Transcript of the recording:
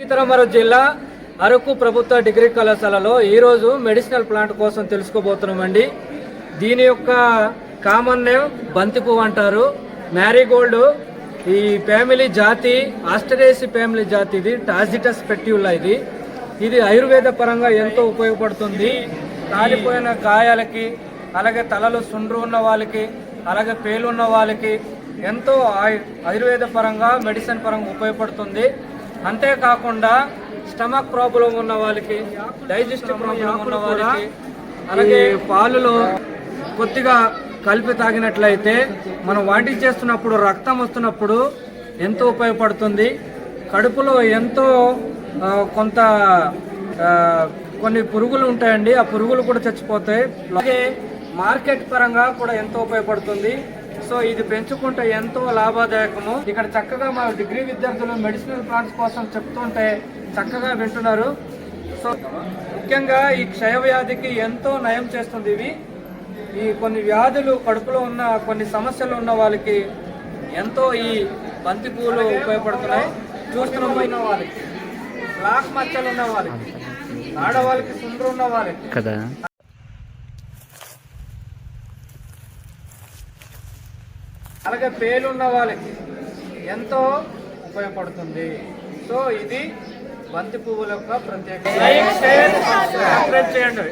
సీతారామరావు జిల్లా అరకు ప్రభుత్వ డిగ్రీ కళాశాలలో ఈరోజు మెడిసినల్ ప్లాంట్ కోసం తెలుసుకోబోతున్నామండి. దీని యొక్క కామన్ నేమ్ బంతిపువ్వు అంటారు. మ్యారీగోల్డ్ ఈ ఫ్యామిలీ జాతి ఆస్టరేసి ఫ్యామిలీ జాతి ఇది టాజిటస్ పెట్యూలా ఇది. ఇది ఆయుర్వేద పరంగా ఎంతో ఉపయోగపడుతుంది. కాలిపోయిన గాయాలకి అలాగే తలలో సుండ్రు ఉన్న వాళ్ళకి అలాగే పేలు ఉన్న వాళ్ళకి ఎంతో ఆయు- ఆయుర్వేద పరంగా మెడిసిన్ పరంగా ఉపయోగపడుతుంది. అంతేకాకుండా స్టమక్ ప్రాబ్లం ఉన్న వాళ్ళకి డైజెస్టివ్ ప్రాబ్లం ఉన్న వాళ్ళకి అలాగే పాలులో కొద్దిగా కలిపి తాగినట్లయితే మనం వాంటింగ్ చేస్తున్నప్పుడు రక్తం వస్తున్నప్పుడు ఎంతో ఉపయోగపడుతుంది. కడుపులో ఎంతో కొంత కొన్ని పురుగులు ఉంటాయండి. ఆ పురుగులు కూడా చచ్చిపోతాయి. అలాగే మార్కెట్ పరంగా కూడా ఎంతో ఉపయోగపడుతుంది. సో ఇది పెంచుకుంటే ఎంతో లాభదాయకము. ఇక్కడ చక్కగా మా డిగ్రీ విద్యార్థులు మెడిసినల్ ప్లాంట్స్ కోసం చెప్తుంటే చక్కగా వింటున్నారు. సో ముఖ్యంగా ఈ క్షయ వ్యాధికి ఎంతో నయం చేస్తుంది ఇవి. ఈ కొన్ని వ్యాధులు కడుపులో ఉన్న కొన్ని సమస్యలు ఉన్న వాళ్ళకి ఎంతో ఈ బంతి పువ్వులు ఉపయోగపడుతున్నాయి. చూస్తున్న పోయిన వాళ్ళకి. బ్లాక్ మచ్చలు ఉన్న వాళ్ళకి. ఆడవాళ్ళకి సుందరు ఉన్న వాళ్ళకి. కదా. అలాగే పేలున్న వాళ్ళకి ఎంతో ఉపయోగపడుతుంది. సో ఇది బంతి పువ్వుల యొక్క ప్రత్యేకత. చేయండి.